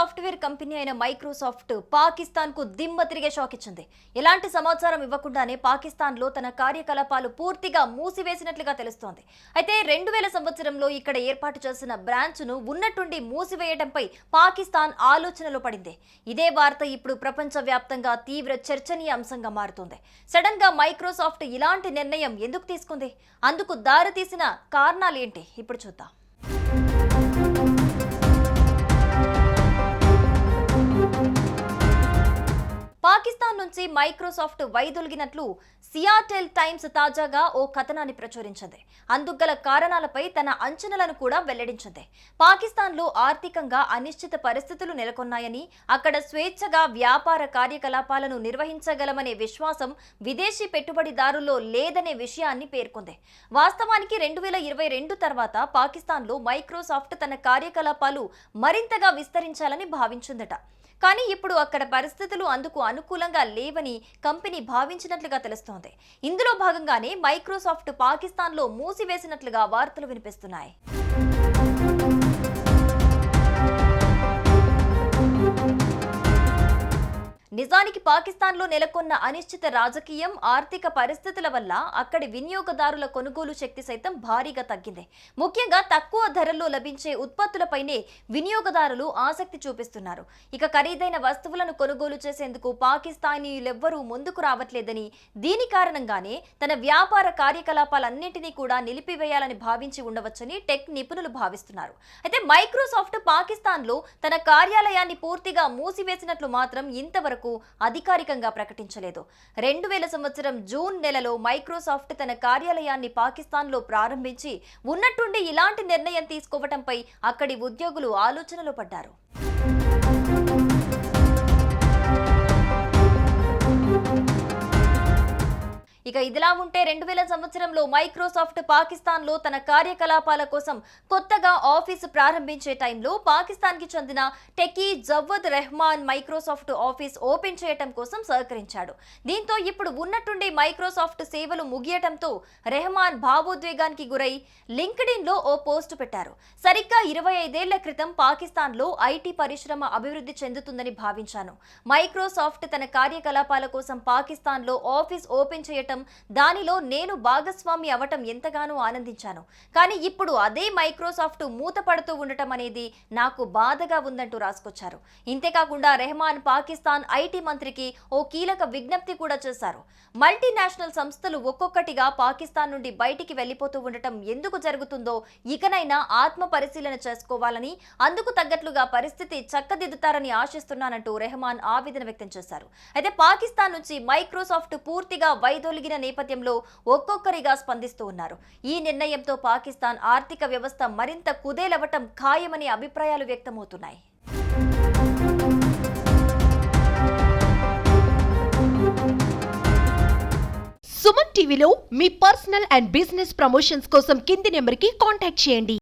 software company అయిన Microsoft పాకిస్తాన్కు దిమ్మ తిరిగే షాక్ ఇచ్చింది. ఎలాంటి సమాచారం ఇవ్వకుండానే పాకిస్తాన్లో తన కార్యకలాపాలు పూర్తిగా మూసివేసినట్లుగా తెలుస్తోంది. అయితే రెండు వేల సంవత్సరంలో ఇక్కడ ఏర్పాటు చేసిన బ్రాంచ్ను ఉన్నట్టుండి మూసివేయడంపై పాకిస్తాన్ ఆలోచనలో పడింది. ఇదే వార్త ఇప్పుడు ప్రపంచ వ్యాప్తంగా తీవ్ర చర్చనీయాంశంగా మారుతోంది. సడన్గా మైక్రోసాఫ్ట్ ఇలాంటి నిర్ణయం ఎందుకు తీసుకుంది? అందుకు దారితీసిన కారణాలు ఏంటి? ఇప్పుడు చూద్దాం. పాకిస్తాన్ నుంచి మైక్రోసాఫ్ట్ వైదొలిగినట్లు సియాటెల్ టైమ్స్ తాజాగా ఓ కథనాన్ని ప్రచురించింది. అందుగల కారణాలపై తన అంచనాలను కూడా వెల్లడించింది. పాకిస్తాన్లో ఆర్థికంగా అనిశ్చిత పరిస్థితులు నెలకొన్నాయని అక్కడ స్వేచ్ఛగా వ్యాపార కార్యకలాపాలను నిర్వహించగలమనే విశ్వాసం విదేశీ పెట్టుబడిదారుల్లో లేదనే విషయాన్ని పేర్కొంది. వాస్తవానికి రెండు వేల ఇరవై రెండు తర్వాత పాకిస్తాన్లో మైక్రోసాఫ్ట్ తన కార్యకలాపాలు మరింతగా విస్తరించాలని భావించిందట. కానీ ఇప్పుడు అక్కడ పరిస్థితులు అందుకు అనుకూలంగా లేవని కంపెనీ భావించినట్లుగా తెలుస్తోంది. ఇందులో భాగంగానే మైక్రోసాఫ్ట్ పాకిస్తాన్లో మూసివేసినట్లుగా వార్తలు వినిపిస్తున్నాయి. నిజానికి పాకిస్తాన్లో నెలకొన్న అనిశ్చిత రాజకీయం ఆర్థిక పరిస్థితుల వల్ల అక్కడి వినియోగదారుల కొనుగోలు శక్తి సైతం భారీగా తగ్గింది. ముఖ్యంగా తక్కువ ధరల్లో లభించే ఉత్పత్తులపైనే వినియోగదారులు ఆసక్తి చూపిస్తున్నారు. ఇక ఖరీదైన వస్తువులను కొనుగోలు చేసేందుకు పాకిస్తానీయులెవ్వరూ ముందుకు రావట్లేదని దీని కారణంగానే తన వ్యాపార కార్యకలాపాలన్నింటినీ కూడా నిలిపివేయాలని భావించి ఉండవచ్చని టెక్ నిపుణులు భావిస్తున్నారు. అయితే మైక్రోసాఫ్ట్ పాకిస్తాన్లో తన కార్యాలయాన్ని పూర్తిగా మూసివేసినట్లు మాత్రం ఇంతవరకు అధికారికంగా ప్రకటించలేదు. రెండు వేల సంవత్సరం జూన్ నెలలో మైక్రోసాఫ్ట్ తన కార్యాలయాన్ని పాకిస్తాన్లో ప్రారంభించి ఉన్నట్టుండి ఇలాంటి నిర్ణయం తీసుకోవటంపై అక్కడి ఉద్యోగులు ఆలోచనలో పడ్డారు. ఇక ఇదిలా ఉంటే రెండు వేల సంవత్సరంలో మైక్రోసాఫ్ట్ పాకిస్తాన్లో తన కార్యకలాపాల కోసం కొత్తగా ఆఫీసు ప్రారంభించే టైంలో పాకిస్తాన్కి చెందిన techie Jawad Rehman Microsoft office open చేయటం కోసం సహకరించాడు. దీంతో ఇప్పుడు ఉన్నట్టుండి మైక్రోసాఫ్ట్ సేవలు ముగియటంతో రెహమాన్ భావోద్వేగానికి గురై లింక్డ్ఇన్లో ఓ పోస్టు పెట్టారు. సరిగ్గా ఇరవై ఐదేళ్ళ క్రితం పాకిస్తాన్లో ఐటీ పరిశ్రమ అభివృద్ధి చెందుతుందని భావించాను. మైక్రోసాఫ్ట్ తన కార్యకలాపాల కోసం పాకిస్తాన్లో ఆఫీస్ ఓపెన్ చేయటం దానిలో నేను భాగస్వామి అవటం ఎంతగానో ఆనందించాను. కానీ ఇప్పుడు అదే మైక్రోసాఫ్ట్ మూతపడుతూ ఉండటం అనేది నాకు బాధగా ఉందంటూ రాసుకొచ్చారు. ఇంతేకాకుండా రెహమాన్ పాకిస్తాన్ ఐటీ మంత్రికి ఓ కీలక విజ్ఞప్తి కూడా చేశారు. మల్టీనేషనల్ సంస్థలు ఒక్కొక్కటిగా పాకిస్తాన్ నుండి బయటికి వెళ్ళిపోతూ ఉండటం ఎందుకు జరుగుతుందో ఇకనైనా ఆత్మ పరిశీలన చేసుకోవాలని అందుకు తగ్గట్లుగా పరిస్థితి చక్కదిద్దుతారని ఆశిస్తున్నానంటూ రెహమాన్ ఆవేదన వ్యక్తం చేశారు. అయితే పాకిస్తాన్ నుంచి మైక్రోసాఫ్ట్ పూర్తిగా వైదొలిగిన నేపథ్యంలో ఒక్కొక్కరిగా స్పందిస్తూ ఉన్నారు. ఈ నిర్ణయంతో పాకిస్తాన్ ఆర్థిక వ్యవస్థ మరింత కుదేలవటం ఖాయమని అభిప్రాయాలు వ్యక్తమవుతున్నాయి. సుమన్ టీవీలో మీ పర్సనల్ అండ్ బిజినెస్ ప్రమోషన్స్ కోసం కింది నెంబర్కి కాంటాక్ట్ చేయండి.